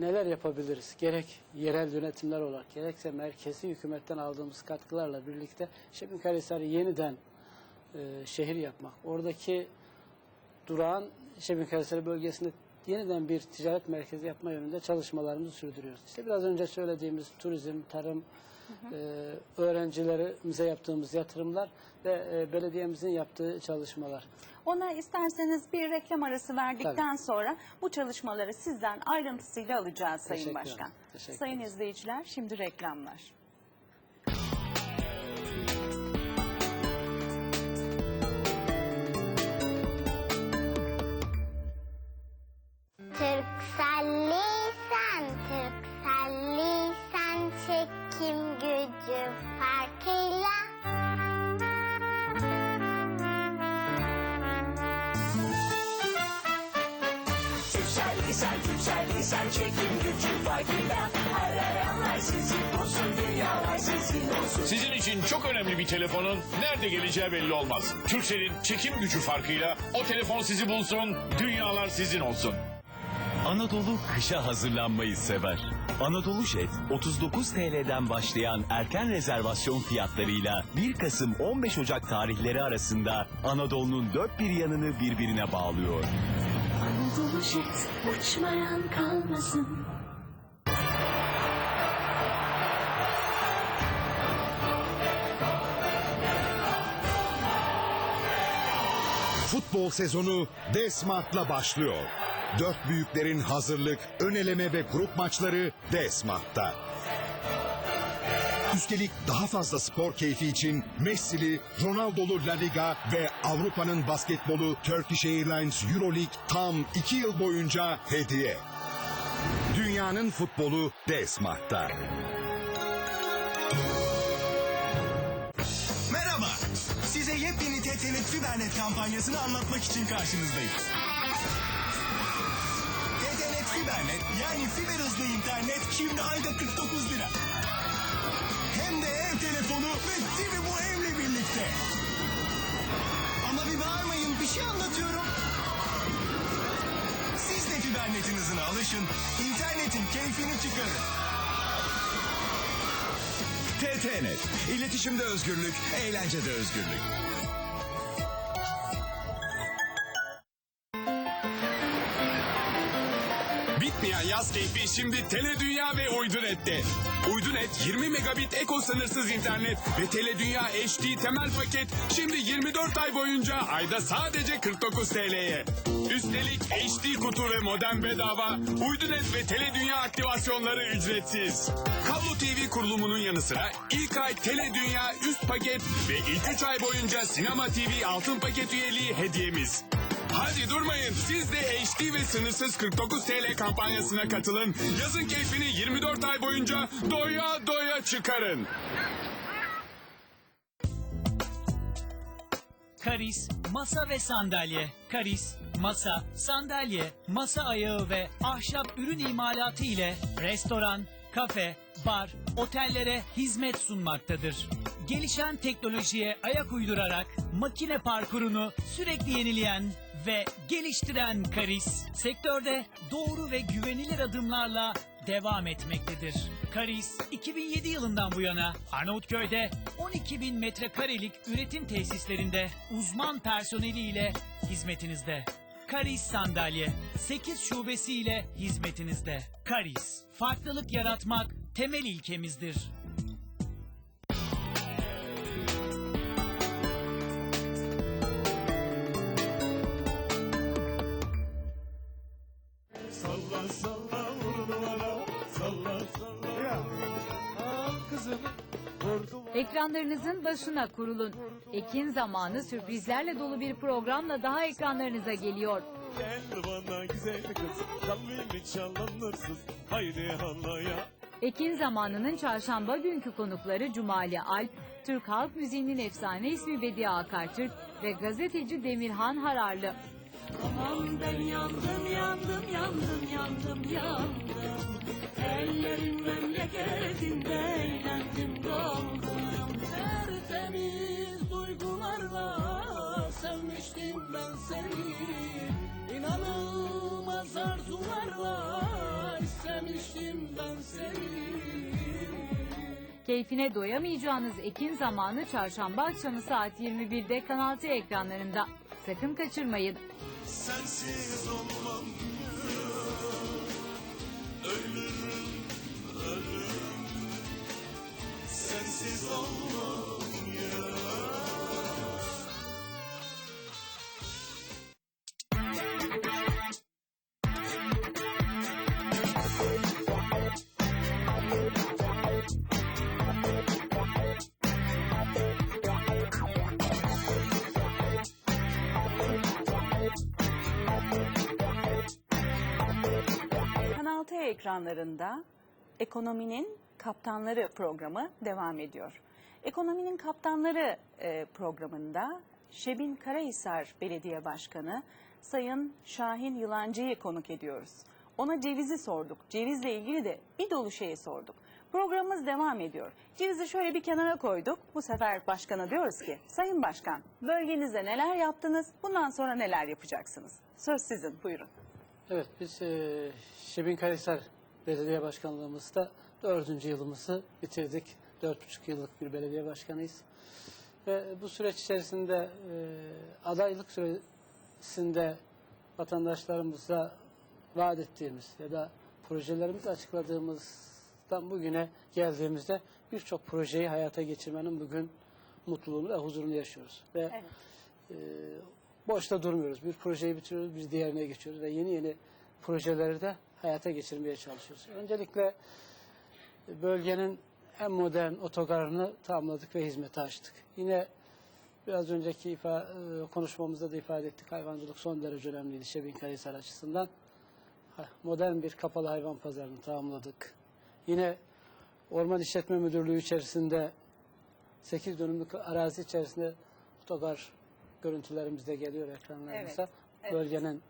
neler yapabiliriz? Gerek yerel yönetimler olarak gerekse merkezi hükümetten aldığımız katkılarla birlikte Şebin yeniden e, şehir yapmak. Oradaki durağın Şebin bölgesinde yeniden bir ticaret merkezi yapma yönünde çalışmalarımızı sürdürüyoruz. İşte biraz önce söylediğimiz turizm, tarım, e, öğrencilerimize yaptığımız yatırımlar ve e, belediyemizin yaptığı çalışmalar. Ona isterseniz bir reklam arası verdikten sonra bu çalışmaları sizden ayrıntısıyla alacağız Sayın Teşekkür Başkan. Teşekkür Sayın izleyiciler şimdi reklamlar. Türkselliysen, Türkselliysen çekim gücü farkıyla. Türkcelliysen, Türkcelliysen çekim gücü farkıyla Her aranlar sizin olsun, dünyalar sizin olsun Sizin için çok önemli bir telefonun nerede geleceği belli olmaz. Türkcell'in çekim gücü farkıyla o telefon sizi bulsun, dünyalar sizin olsun. Anadolu kışa hazırlanmayı sever. Anadolu Jet 39 TL'den başlayan erken rezervasyon fiyatlarıyla 1 Kasım 15 Ocak tarihleri arasında Anadolu'nun dört bir yanını birbirine bağlıyor. Anadolu jet uçmayan kalmasın Futbol sezonu Desmart'la başlıyor. Dört büyüklerin hazırlık, öneleme ve grup maçları Desmart'ta. Üstelik daha fazla spor keyfi için Messi'li, Ronaldo'lu La Liga ve Avrupa'nın basketbolu Turkish Airlines Euroleague tam iki yıl boyunca hediye. Dünyanın futbolu Desmart'ta. Merhaba. Size yepyeni TTNet Fibernet kampanyasını anlatmak için karşınızdayım. Fibernet yani fiber hızlı internet şimdi ayda 49 lira. Hem de ev telefonu ve TV bu evle birlikte. Ama bir bağırmayın bir şey anlatıyorum. Siz de fibernetin hızına alışın. internetin keyfini çıkarın. TTNet. İletişimde özgürlük, eğlencede özgürlük. Yaz keyfi şimdi Tele Dünya ve Uydunet'te. Uydunet 20 megabit eko sınırsız internet ve Tele Dünya HD temel paket şimdi 24 ay boyunca ayda sadece 49 TL'ye. Üstelik HD kutu ve modem bedava, Uydunet ve Tele Dünya aktivasyonları ücretsiz. Kablo TV kurulumunun yanı sıra ilk ay Tele Dünya üst paket ve ilk 3 ay boyunca Sinema TV altın paket üyeliği hediyemiz. Hadi durmayın. Siz de HD ve sınırsız 49 TL kampanyasına katılın. Yazın keyfini 24 ay boyunca doya doya çıkarın. Karis, masa ve sandalye. Karis, masa, sandalye, masa ayağı ve ahşap ürün imalatı ile restoran, kafe, bar, otellere hizmet sunmaktadır. Gelişen teknolojiye ayak uydurarak makine parkurunu sürekli yenileyen ve geliştiren Karis, sektörde doğru ve güvenilir adımlarla devam etmektedir. Karis 2007 yılından bu yana Arnavutköy'de 12 bin metrekarelik üretim tesislerinde uzman personeliyle hizmetinizde. Karis sandalye 8 şubesiyle hizmetinizde. Karis farklılık yaratmak temel ilkemizdir. Ekranlarınızın başına kurulun. Ekin zamanı sürprizlerle dolu bir programla daha ekranlarınıza geliyor. Gel bana güzel kız Kalbimi çalanırsız Haydi anlaya Ekin zamanının çarşamba günkü konukları Cumali Alp, Türk halk müziğinin efsane ismi Bediye Akartürk ve gazeteci Demirhan Hararlı. Aman ben yandım yandım yandım yandım yandım. Ellerin memleketinde eğlendim doldum. Tertemiz duygularla sevmiştim ben seni. İnanılmaz arzularla istemiştim Keyfine doyamayacağınız Ekin zamanı çarşamba akşamı saat 21'de Kanal T ekranlarında. Sakın kaçırmayın. Sensiz olmam. Ölürüm, ölürüm. Sensiz olmam. Kanal ekranlarında Ekonominin Kaptanları programı devam ediyor. Ekonominin Kaptanları e, programında Şebin Karahisar Belediye Başkanı Sayın Şahin Yılancı'yı konuk ediyoruz. Ona cevizi sorduk. Cevizle ilgili de bir dolu şeyi sorduk. Programımız devam ediyor. Cevizi şöyle bir kenara koyduk. Bu sefer başkana diyoruz ki, Sayın Başkan bölgenizde neler yaptınız, bundan sonra neler yapacaksınız? Söz sizin, buyurun. Evet biz e, Şebin Karahisar Belediye Başkanlığımızda dördüncü yılımızı bitirdik. Dört buçuk yıllık bir belediye başkanıyız. Ve bu süreç içerisinde e, adaylık süresinde vatandaşlarımıza vaat ettiğimiz ya da projelerimizi açıkladığımızdan bugüne geldiğimizde birçok projeyi hayata geçirmenin bugün mutluluğunu ve huzurunu yaşıyoruz. Ve Evet. e, boşta durmuyoruz. Bir projeyi bitiriyoruz, bir diğerine geçiyoruz ve yeni yeni projeleri de hayata geçirmeye çalışıyoruz. Öncelikle bölgenin en modern otogarını tamamladık ve hizmete açtık. Yine biraz önceki ifa, e, konuşmamızda da ifade ettik. Hayvancılık son derece önemliydi Şebin Karahisar açısından. Modern bir kapalı hayvan pazarını tamamladık. Yine Orman İşletme Müdürlüğü içerisinde 8 dönümlük arazi içerisinde otogar görüntülerimiz de geliyor ekranlarımıza. Evet, evet. Bölgenin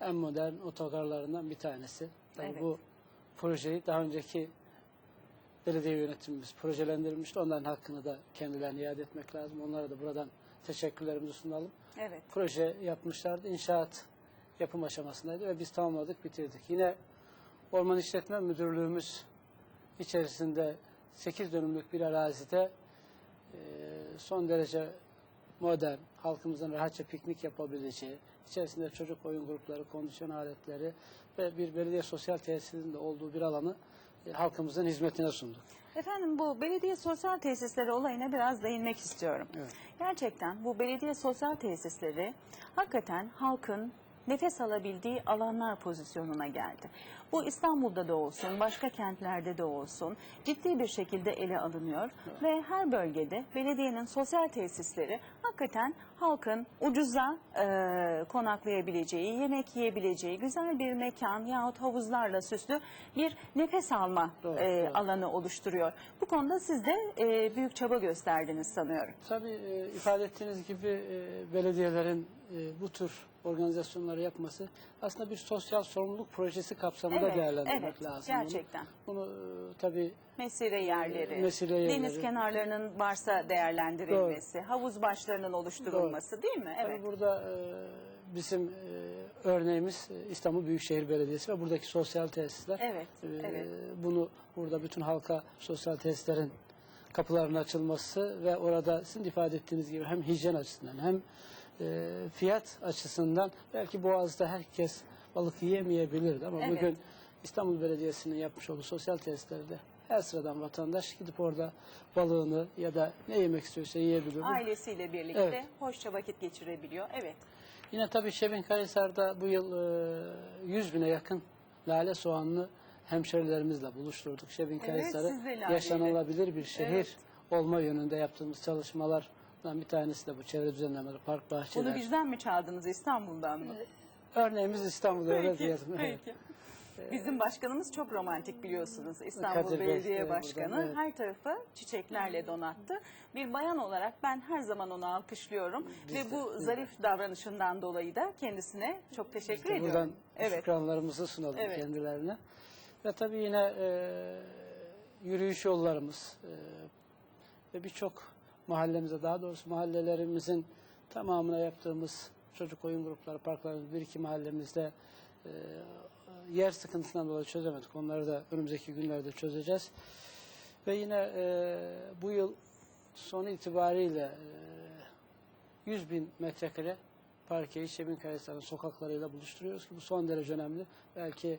en modern otogarlarından bir tanesi. Tabii Evet. bu projeyi daha önceki belediye yönetimimiz projelendirmişti. Onların hakkını da kendilerine iade etmek lazım. Onlara da buradan teşekkürlerimizi sunalım. Evet. Proje yapmışlardı. İnşaat yapım aşamasındaydı ve biz tamamladık, bitirdik. Yine Orman İşletme Müdürlüğümüz içerisinde 8 dönümlük bir arazide son derece modern, halkımızın rahatça piknik yapabileceği, içerisinde çocuk oyun grupları, kondisyon aletleri ve bir belediye sosyal tesisinin de olduğu bir alanı e, halkımızın hizmetine sunduk. Efendim bu belediye sosyal tesisleri olayına biraz değinmek istiyorum. Evet. Gerçekten bu belediye sosyal tesisleri hakikaten halkın nefes alabildiği alanlar pozisyonuna geldi. Bu İstanbul'da da olsun, başka kentlerde de olsun ciddi bir şekilde ele alınıyor ve her bölgede belediyenin sosyal tesisleri hakikaten halkın ucuza e, konaklayabileceği, yemek yiyebileceği güzel bir mekan yahut havuzlarla süslü bir nefes alma Doğru, e, doğru. alanı oluşturuyor. Bu konuda siz de e, büyük çaba gösterdiniz sanıyorum. Tabii e, ifade ettiğiniz gibi e, belediyelerin e, bu tür organizasyonları yapması aslında bir sosyal sorumluluk projesi kapsamında Evet, değerlendirmek evet, lazım. bunu. gerçekten. Bunu, e, tabii Mesire yerleri, Ee, mesire yerleri. deniz kenarlarının varsa değerlendirilmesi, havuz başlarının oluşturulması değil mi? Evet. Tabii burada e, bizim e, örneğimiz e, İstanbul Büyükşehir Belediyesi ve buradaki sosyal tesisler. Evet, E, evet. Bunu burada bütün halka sosyal tesislerin kapılarının açılması ve orada sizin de ifade ettiğiniz gibi hem hijyen açısından hem e, fiyat açısından belki Boğaz'da herkes balık yiyemeyebilirdi ama Evet. bugün İstanbul Belediyesi'nin yapmış olduğu sosyal tesislerde her sıradan vatandaş gidip orada balığını ya da ne yemek istiyorsa yiyebilir. Ailesiyle birlikte Evet. hoşça vakit geçirebiliyor. Evet. Yine tabii Şebin Karahisar'da bu yıl e, 100 bine yakın lale soğanlı hemşerilerimizle buluşturduk. Şebin Evet, yaşanılabilir bir şehir Evet. olma yönünde yaptığımız çalışmalardan bir tanesi de bu çevre düzenlemeleri, park bahçeler. Bunu bizden mi çaldınız İstanbul'dan mı? Örneğimiz İstanbul'da öyle diyelim. Evet. peki. Bizim başkanımız çok romantik biliyorsunuz. İstanbul Kadir Bey, Belediye evet, Başkanı buradan, evet. her tarafı çiçeklerle donattı. Bir bayan olarak ben her zaman onu alkışlıyorum Biz ve de, bu de. zarif davranışından dolayı da kendisine çok teşekkür ediyorum. Buradan Evet. şükranlarımızı sunalım Evet. kendilerine. Ve tabii yine e, yürüyüş yollarımız e, ve birçok mahallemize daha doğrusu mahallelerimizin tamamına yaptığımız çocuk oyun grupları, parklarımız bir iki mahallemizde e, yer sıkıntısından dolayı çözemedik. Onları da önümüzdeki günlerde çözeceğiz. Ve yine e, bu yıl son itibariyle e, 100 bin metrekare parkeyi Şebinkarahisar'ın sokaklarıyla buluşturuyoruz ki bu son derece önemli. Belki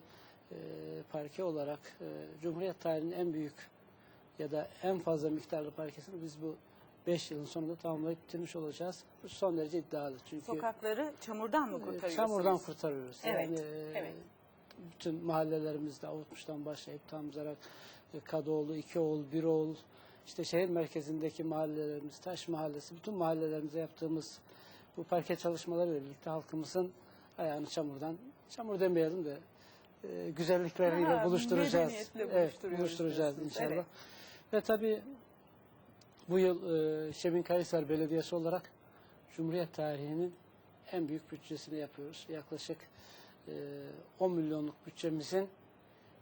e, parke olarak e, Cumhuriyet tarihinin en büyük ya da en fazla miktarlı parkesini biz bu 5 yılın sonunda tamamlayıp bitirmiş olacağız. Bu son derece iddialı çünkü Sokakları çamurdan mı e, kurtarıyorsunuz? çamurdan kurtarıyoruz. Evet, Yani e, evet. bütün mahallelerimizde Avutmuş'tan başlayıp Tamzarak, e, Kadıoğlu, İkioğlu, Biroğlu, işte şehir merkezindeki mahallelerimiz, Taş Mahallesi, bütün mahallelerimize yaptığımız bu parke çalışmalarıyla birlikte halkımızın ayağını çamurdan, çamur demeyelim de e, güzellikleriyle Ha, buluşturacağız. medeniyetle Evet, buluşturacağız diyorsunuz, inşallah. evet. Ve tabii bu yıl e, Şebinkarahisar Belediyesi olarak Cumhuriyet tarihinin en büyük bütçesini yapıyoruz. Yaklaşık e, 10 milyonluk bütçemizin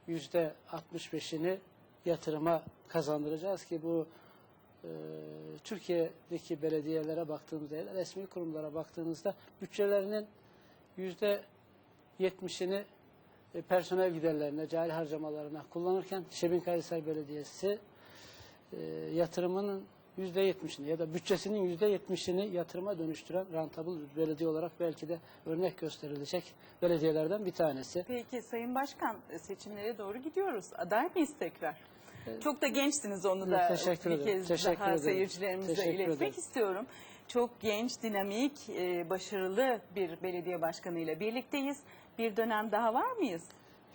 yüzde 65'ini yatırıma kazandıracağız ki bu e, Türkiye'deki belediyelere baktığımızda, resmi kurumlara baktığınızda bütçelerinin yüzde 70'ini e, personel giderlerine, cari harcamalarına kullanırken Şebinkarahisar Belediyesi e, yatırımının yüzde yetmişini ya da bütçesinin yüzde yetmişini yatırıma dönüştüren rentable belediye olarak belki de örnek gösterilecek belediyelerden bir tanesi. Peki Sayın Başkan seçimlere doğru gidiyoruz. Aday mıyız tekrar? Çok da gençsiniz onu da Teşekkür bir kez teşekkür daha ederim. seyircilerimize Teşekkür iletmek ederim. istiyorum. Çok genç, dinamik, e, başarılı bir belediye başkanıyla birlikteyiz. Bir dönem daha var mıyız?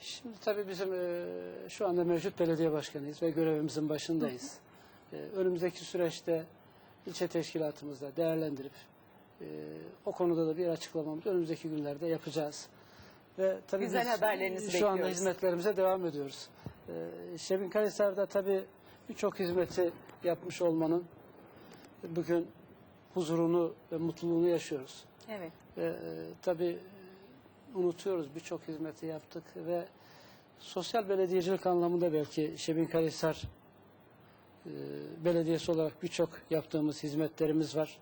Şimdi tabii bizim e, şu anda mevcut belediye başkanıyız ve görevimizin başındayız. E, önümüzdeki süreçte ilçe teşkilatımızda değerlendirip e, o konuda da bir açıklamamızı önümüzdeki günlerde yapacağız. Ve tabii Güzel biz haberlerinizi şu anda bekliyoruz. hizmetlerimize devam ediyoruz. E, Şebinkarahisar'da tabii birçok hizmeti yapmış olmanın bugün huzurunu ve mutluluğunu yaşıyoruz. Evet. Ve e, tabii unutuyoruz birçok hizmeti yaptık ve sosyal belediyecilik anlamında belki Şebinkarahisar e, Belediyesi olarak birçok yaptığımız hizmetlerimiz var.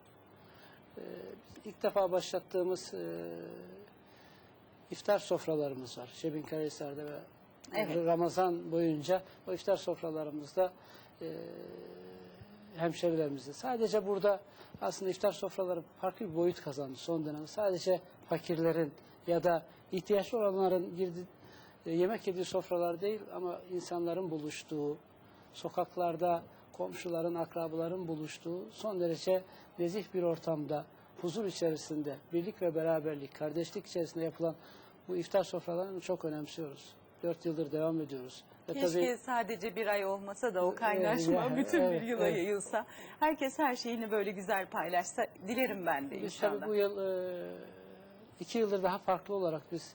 E, ilk defa başlattığımız e, iftar sofralarımız var Şebinkarahisar'da ve Evet. Ramazan boyunca o iftar sofralarımızda e, hemşerilerimizle. Sadece burada aslında iftar sofraları farklı bir boyut kazandı son dönemde. Sadece fakirlerin ya da ihtiyaçlı olanların girdi, e, yemek yediği sofralar değil ama insanların buluştuğu, sokaklarda komşuların, akrabaların buluştuğu son derece nezih bir ortamda, huzur içerisinde, birlik ve beraberlik, kardeşlik içerisinde yapılan bu iftar sofralarını çok önemsiyoruz. Dört yıldır devam ediyoruz. Ve Keşke sadece bir ay olmasa da o kaynaşma ya, bütün evet, bir yıla evet. yayılsa. Herkes her şeyini böyle güzel paylaşsa dilerim ben de Biz inşallah. tabii bu yıl e, iki yıldır daha farklı olarak biz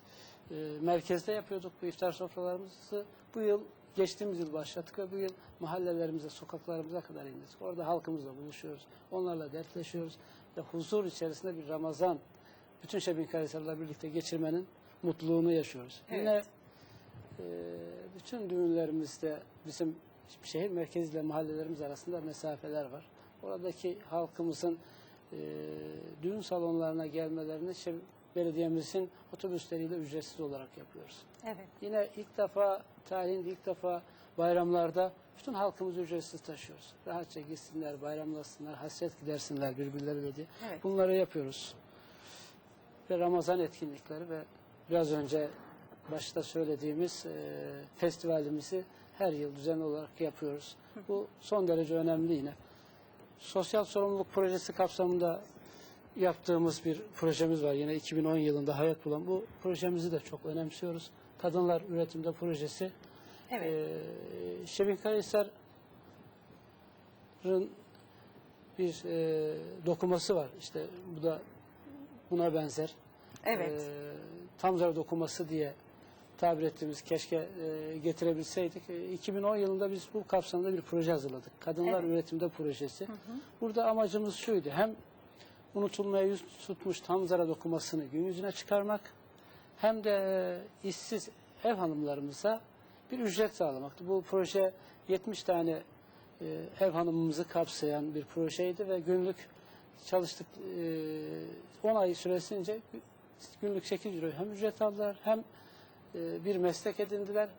e, merkezde yapıyorduk bu iftar sofralarımızı. Bu yıl geçtiğimiz yıl başlattık ve bu yıl mahallelerimize, sokaklarımıza kadar indik. Orada halkımızla buluşuyoruz. Onlarla dertleşiyoruz ve huzur içerisinde bir Ramazan bütün Şebinkarahisar'la birlikte geçirmenin mutluluğunu yaşıyoruz. Evet. Yine e, bütün düğünlerimizde bizim şehir merkeziyle mahallelerimiz arasında mesafeler var. Oradaki halkımızın e, düğün salonlarına gelmelerini belediyemizin otobüsleriyle ücretsiz olarak yapıyoruz. Evet. Yine ilk defa tarihinde ilk defa bayramlarda bütün halkımızı ücretsiz taşıyoruz. Rahatça gitsinler, bayramlasınlar, hasret gidersinler birbirleriyle diye. Evet. Bunları yapıyoruz. Ve Ramazan etkinlikleri ve biraz önce başta söylediğimiz e, festivalimizi her yıl düzenli olarak yapıyoruz. Bu son derece önemli yine. Sosyal sorumluluk projesi kapsamında yaptığımız bir projemiz var. Yine 2010 yılında hayat bulan bu projemizi de çok önemsiyoruz. Kadınlar Üretimde projesi. Evet. Ee, Şebinkarahisar'ın bir e, dokuması var. İşte bu da buna benzer. Evet. Ee, Tamzara dokuması diye tabir ettiğimiz keşke e, getirebilseydik. E, 2010 yılında biz bu kapsamda bir proje hazırladık. Kadınlar Evet. Üretimde projesi. Burada amacımız şuydu. Hem unutulmaya yüz tutmuş Tamzara dokumasını gün yüzüne çıkarmak hem de e, işsiz ev hanımlarımıza bir ücret sağlamaktı. Bu proje 70 tane e, ev hanımımızı kapsayan bir projeydi ve günlük çalıştık e, 10 ay süresince günlük 8 euro hem ücret aldılar hem e, bir meslek edindiler